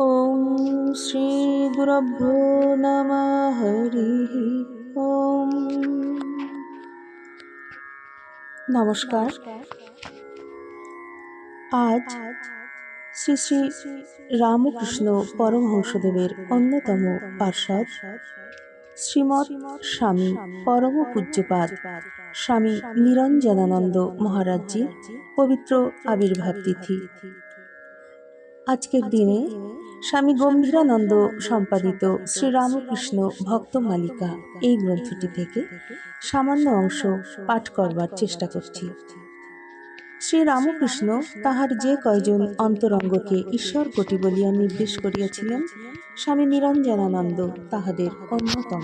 ॐ श्रीगुरभ्यो नमः হরিः ॐ নমস্কার আজ শ্রী শ্রী রামকৃষ্ণ পরমহংসদেবের অন্যতম পার্ষদ শ্রীমৎ স্বামী পরম পূজ্যপাদ স্বামী নিরঞ্জনানন্দ মহারাজজির পবিত্র আবির্ভাব তিথি আজকের দিনে স্বামী গম্ভীরানন্দ সম্পাদিত শ্রীরামকৃষ্ণ ভক্ত মালিকা এই গ্রন্থটি থেকে সামান্য অংশ পাঠ করবার চেষ্টা করছি। শ্রীরামকৃষ্ণ তাহার যে কয়জন অন্তরঙ্গকে ঈশ্বর কোটি বলিয়া নির্দেশ করিয়াছিলেন স্বামী নিরঞ্জনানন্দ তাহাদের অন্যতম।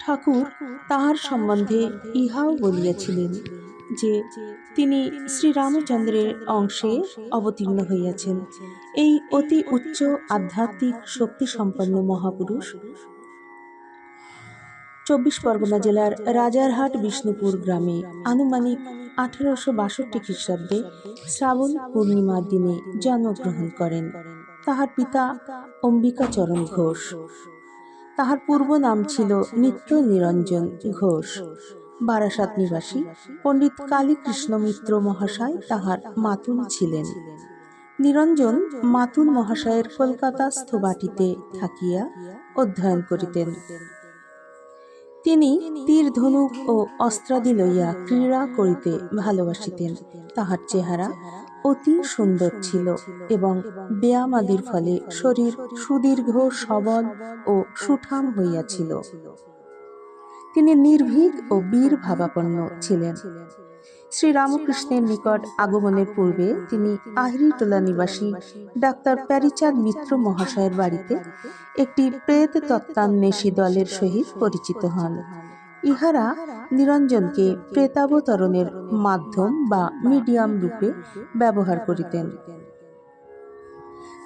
ঠাকুর তাহার সম্বন্ধে ইহাও বলিয়াছিলেন। যে তিনি শ্রীরামচন্দ্রের অংশে অবতীর্ণ হইয়াছেন। এই অতি উচ্চ আধ্যাত্মিক শক্তি সম্পন্ন মহাপুরুষ চব্বিশ পরগনা জেলার রাজারহাট বিষ্ণুপুর গ্রামে আনুমানিক আঠারোশো বাষট্টি খ্রিস্টাব্দে শ্রাবণ পূর্ণিমার দিনে জন্মগ্রহণ করেন। তাহার পিতা অম্বিকাচরণ ঘোষ। তাহার পূর্ব নাম ছিল নিত্য নিরঞ্জন ঘোষ। বারাসাত নিবাসী পণ্ডিত কালীকৃষ্ণ মিত্র মহাশয় তাহার মাতুন ছিলেন। নিরঞ্জন মাতুন মহাশয়ের কলকাতাস্থ বাটিতে থাকিয়া অধ্যয়ন করিতেন। তিনি তীর ধনুক ও অস্ত্রাদি লইয়া ক্রীড়া করিতে ভালোবাসিতেন। তাহার চেহারা অতি সুন্দর ছিল এবং ব্যায়ামাদির ফলে শরীর সুদীর্ঘ, সবল ও সুঠাম হইয়াছিল। তিনি নির্ভীক ও বীর ভাবাপন্ন ছিলেন। শ্রীরামকৃষ্ণের নিকট আগমনের পূর্বে তিনি আহিরিটোলা নিবাসী ডাক্তার প্যারিচাঁদ মিত্র মহাশয়ের বাড়িতে একটি প্রেত তত্ত্বান্বেষী দলের সহিত পরিচিত হন। ইহারা নিরঞ্জনকে প্রেতাবতরণের মাধ্যম বা মিডিয়াম রূপে ব্যবহার করিতেন।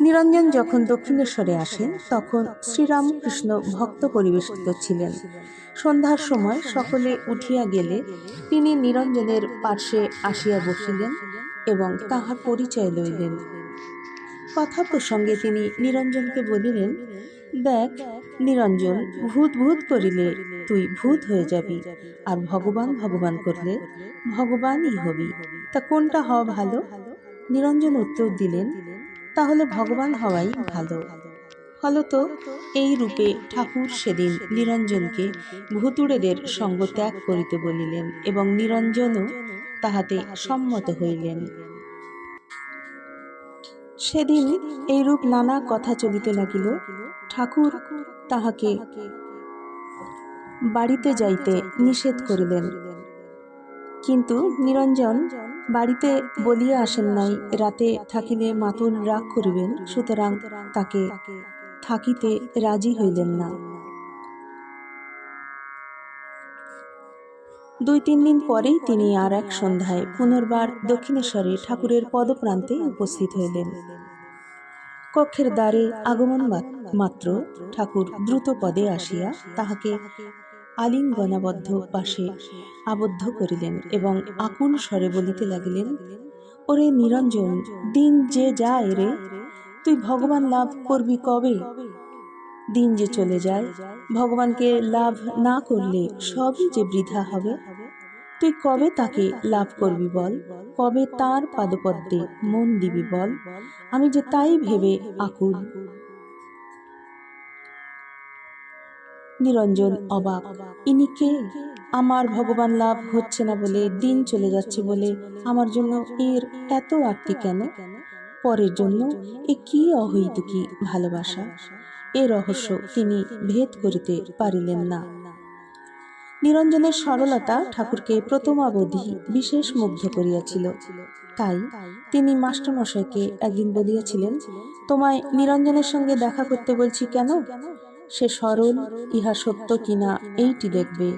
নিরঞ্জন যখন দক্ষিণেশ্বরে আসেন, তখন শ্রীরামকৃষ্ণ ভক্ত পরিবেশিত ছিলেন। সন্ধ্যার সময় সকলে উঠিয়া গেলে তিনি নিরঞ্জনের পার্শ্বে আসিয়া বসিলেন এবং তাহার পরিচয় লইলেন। কথা প্রসঙ্গে তিনি নিরঞ্জনকে বলিলেন, দেখ, নিরঞ্জন, ভূত ভূত করিলে তুই ভূত হয়ে যাবি আর ভগবান ভগবান করলে ভগবানই হবি। তা কোনটা হওয়া ভালো? নিরঞ্জন উত্তর দিলেন তাহলে ভগবান হওয়াই ভালো। ফলত এই রূপে ঠাকুর সেদিন নিরঞ্জনকে ভুতুড়েদের সঙ্গ ত্যাগ করিতে বলিলেন এবং নিরঞ্জনও তাহাতে সম্মত হইলেন। সেদিন এইরূপ নানা কথা চলিতে লাগিল। ঠাকুর তাহাকে বাড়িতে যাইতে নিষেধ করিলেন। কিন্তু নিরঞ্জন বাড়িতে বলিয়া আসেন নাই, রাতে থাকিলে মাতুল রাগ করিবেন, সুতরাং তাকে থাকিতে রাজি হইলেন না। দুই তিন দিন পরেই তিনি আর এক সন্ধ্যায় পুনর্বার দক্ষিণেশ্বরে ঠাকুরের পদপ্রান্তে উপস্থিত হইলেন। কক্ষের দ্বারে আগমন মাত্র ঠাকুর দ্রুত পদে আসিয়া তাহাকে আলিঙ্গনাবদ্ধ পাশে আবদ্ধ করিলেন এবং আকুল স্বরে বলিতে লাগিলেন, ওরে নিরঞ্জন, দিন যে যায় রে, তুই ভগবান লাভ করবি কবে? দিন যে চলে যায়, ভগবানকে লাভ না করলে সবই যে বৃথা হবে? তুই কবে তাকে লাভ করবি বল? কবে তার পাদপদ্মে মন দিবি বল? আমি যে তাই ভেবে আকুল। নিরঞ্জন অবাক। ইনি কে? আমার ভগবান লাভ হচ্ছে না বলে দিন চলে যাচ্ছে বলে আমার জন্য এর এত আরতি কেন? পরের জন্য এ কি অহৈতুকী ভালোবাসা? এ রহস্য তিনি ভেদ করিতে পারিলেন না। নিরঞ্জনের সরলতা ঠাকুরকে প্রথমাবধি বিশেষ মুগ্ধ করিয়াছিল। তাই তিনি মাস্টারমশাইকে একদিন বলিয়াছিলেন তোমায় নিরঞ্জনের সঙ্গে দেখা করতে বলছি কেন? সে সরল ইহা সত্য কিনা এইটি দেখবে।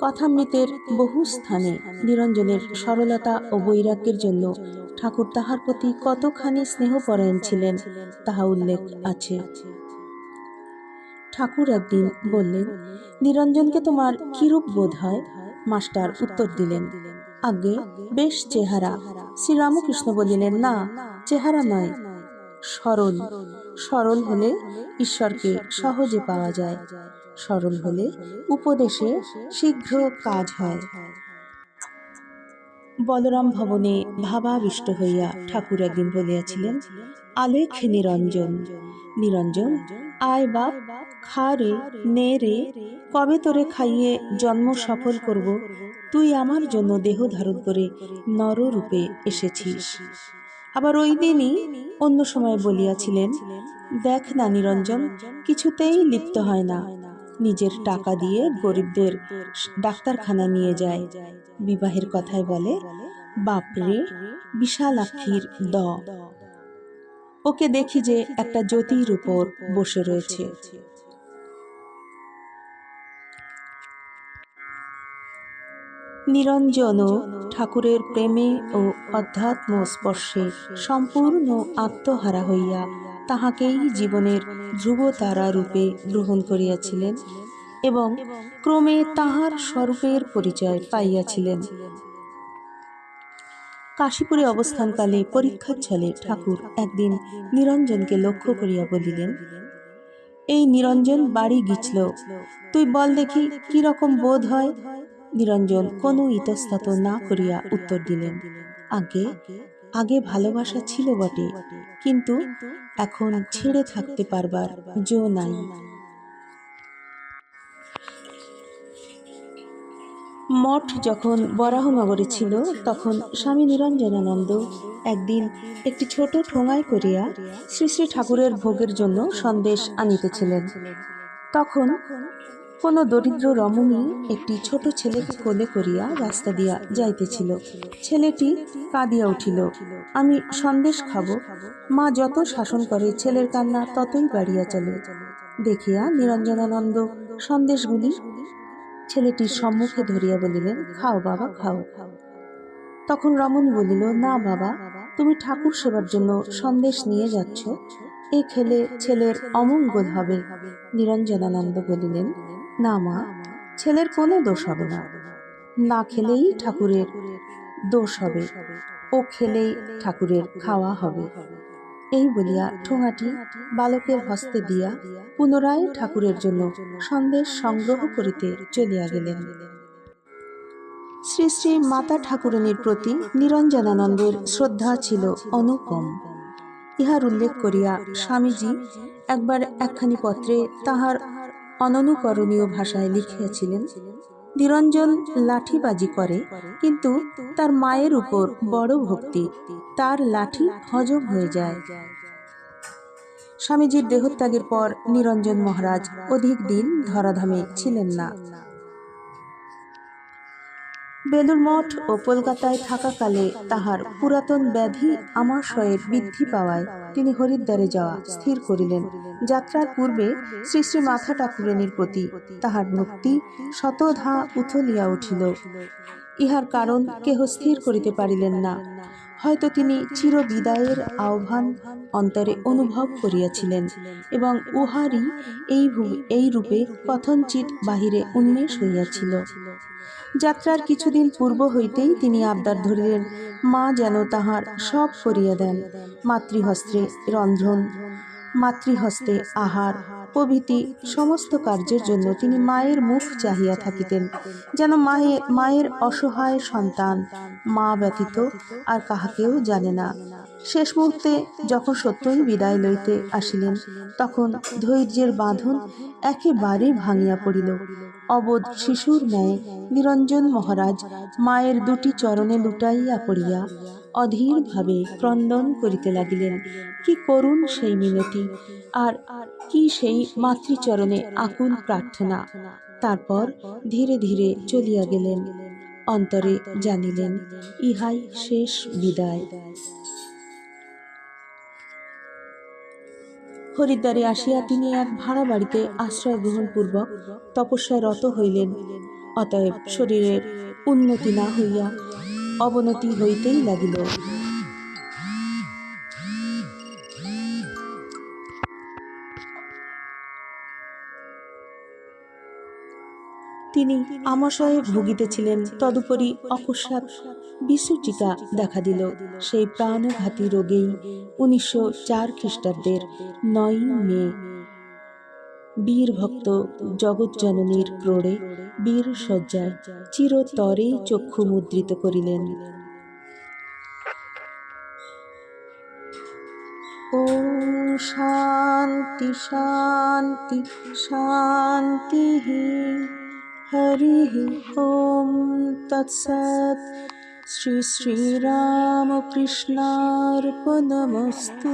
কথামৃতের বহু স্থানে নিরঞ্জনের সরলতা ও বৈরাগ্যের জন্য ঠাকুর তাহার প্রতি কতখানি স্নেহপরায়ণ ছিলেন তাহা উল্লেখ আছে। ঠাকুর একদিন বললেন, নিরঞ্জনকে তোমার কিরূপ বোধ হয়? মাস্টার উত্তর দিলেন আগে বেশ চেহারা। শ্রীরামকৃষ্ণ বলিলেন, না, চেহারা নয় সরল সরল হলে ঈশ্বরকে সহজে পাওয়া যায়। সরল হলে উপদেশে শীঘ্র কাজ হয়। বলরাম ভবনে ভাবাবিষ্ট হইয়া ঠাকুর একদিন বলিয়াছিলেন আলেখ নিরঞ্জন। নিরঞ্জন, আয় বাপ খা রে, নে রে, কবে তোরে খাইয়ে জন্ম সফল করব? তুই আমার জন্য দেহ ধারণ করে নররূপে এসেছিস। আবার ওই দিনই অন্য সময় বলিয়াছিলেন, দেখ না নিরঞ্জন, কিছুতেই লিপ্ত হয় না। নিজের টাকা দিয়ে গরিবদের ডাক্তারখানা নিয়ে যায়। বিবাহের কথায় বলে, বাপরে বিশালাক্ষীর দ। ওকে দেখি যে একটা জ্যোতির উপর বসে রয়েছে। নিরঞ্জনও ঠাকুরের প্রেমে ও অধ্যাত্ম স্পর্শে সম্পূর্ণ আত্মহারা হইয়া তাহাকেই জীবনের ধ্রুবতারা রূপে গ্রহণ করিয়াছিলেন এবং ক্রমে তাহার স্বরূপের পরিচয় পাইয়াছিলেন। কাশীপুরে অবস্থানকালে পরীক্ষার ছলে ঠাকুর একদিন নিরঞ্জনকে লক্ষ্য করিয়া বলিলেন, এই নিরঞ্জন বাড়ি গিছল তুই বল দেখি কি রকম বোধ হয়? নিরঞ্জন কোনো ইতস্তত না করিয়া উত্তর দিলেন, আগে আগে ভালোবাসা ছিল বটে, কিন্তু এখন ছেড়ে থাকতে পারবার জো নাই। মঠ যখন বরাহনগরে ছিল, তখন স্বামী নিরঞ্জনানন্দ একদিন একটি ছোট ঠোঙায় করিয়া শ্রী শ্রী ঠাকুরের ভোগের জন্য সন্দেশ আনিতেছিলেন। তখন কোনো দরিদ্র রমণী একটি ছোট ছেলেকে কোলে করিয়া রাস্তা দিয়া যাইতেছিল। ছেলেটি কাঁদিয়া উঠিল, আমি সন্দেশ খাব। মা যত শাসন করে, ছেলের কান্না ততই বাড়িয়া চলে। দেখিয়া নিরঞ্জনানন্দ, সন্দেশগুলি? ছেলেটির সম্মুখে ধরিয়া বলিলেন, খাও বাবা, খাও। তখন রমণী বলিল, না বাবা, তুমি ঠাকুর সেবার জন্য সন্দেশ নিয়ে যাচ্ছ। এ খেলে ছেলের অমঙ্গল হবে। নিরঞ্জনানন্দ বলিলেন না মা, ছেলের কোনো দোষ হবে না। না খেলেই ঠাকুরের দোষ হবে, ও খেলেই ঠাকুরের খাওয়া হবে। এই বলিয়া ঠোঙাটি বালকের হস্তে দিয়া পুনরায় ঠাকুরের জন্য সন্দেশ সংগ্রহ করিতে চলিয়া গেলেন। শ্রী শ্রী মাতা ঠাকুরানীর প্রতি নিরঞ্জনানন্দের শ্রদ্ধা ছিল অনুপম। ইহার উল্লেখ করিয়া স্বামীজি একবার একখানি পত্রে তাহার অননুকরণীয় ভাষায় লিখিয়াছিলেন, নিরঞ্জন লাঠিবাজি করে, কিন্তু তার মায়ের উপর বড় ভক্তি, তার লাঠি হজম হয়ে যায়। স্বামীজির দেহত্যাগের পর নিরঞ্জন মহারাজ অধিক দিন ধরাধামে ছিলেন না। বেলুর মঠ ও কলকাতায় থাকাকালে তাহার পুরাতন ব্যাধি আমাশয়ের বৃদ্ধি পাওয়ায় তিনি হরিদ্বারে যাওয়া স্থির করিলেন। যাত্রার পূর্বে শ্রী শ্রী মাথা ঠাকুরানীর প্রতি তাহার মুক্তি শতধা উথলিয়া উঠিল। ইহার কারণ কেহ স্থির করিতে পারিলেন না। হয়তো তিনি চির বিদায়ের আহ্বান অন্তরে অনুভব করিয়াছিলেন এবং উহারই এই এই রূপে কথঞ্চিত বাহিরে উন্মেষ হইয়াছিল। যাত্রার কিছুদিন পূর্ব হইতেই তিনি আবদার ধরিলেন, মা যেন তাহার সব করিয়া দেন মাতৃহস্ত্রে রন্ধন, মাতৃহস্তে আহার, প্রভৃতি সমস্ত কার্যের জন্য তিনি মায়ের মুখ চাহিয়া থাকিতেন, যেন মায়ে, মায়ের অসহায় সন্তান মা ব্যতীত আর কাহাকেও জানে না। শেষ মুহূর্তে যখন সত্যই বিদায় লইতে আসিলেন, তখন ধৈর্যের বাঁধন একেবারে ভাঙিয়া পড়িল। অবোধ শিশুর ন্যায় নিরঞ্জন মহারাজ মায়ের দুটি চরণে লুটাইয়া পড়িয়া অধীরভাবে ক্রন্দন করিতে লাগিলেন। কি করুন সেই মিনতি! আর কি সেই মাতৃচরণে আকুল প্রার্থনা! তারপর ধীরে ধীরে চলিয়া গেলেন। অন্তরে জানিলেন, ইহাই শেষ বিদায়। হরিদ্বারে আসিয়া তিনি এক ভাড়া বাড়িতে আশ্রয় গ্রহণ পূর্বক তপস্যায় রত হইলেন। অতএব শরীরের উন্নতি না হইয়া অবনতি হইতেই লাগিল। তিনি আমাশয়ে ভুগিতেছিলেন। তদুপরি অকস্মাৎ বিসূচিকা দেখা দিল। সেই প্রাণঘাতী রোগেই উনিশশো চার খ্রিস্টাব্দের নয় মে। বীরভক্ত জগজ্জননীর ক্রোড়ে বীর শয্যায় চিরতরেই চক্ষু মুদ্রিত করিলেন। ও শান্তি শান্তি শান্তি হরি ওম তৎসৎ। শ্রী শ্রীরামকৃষ্ণার্পণমস্তু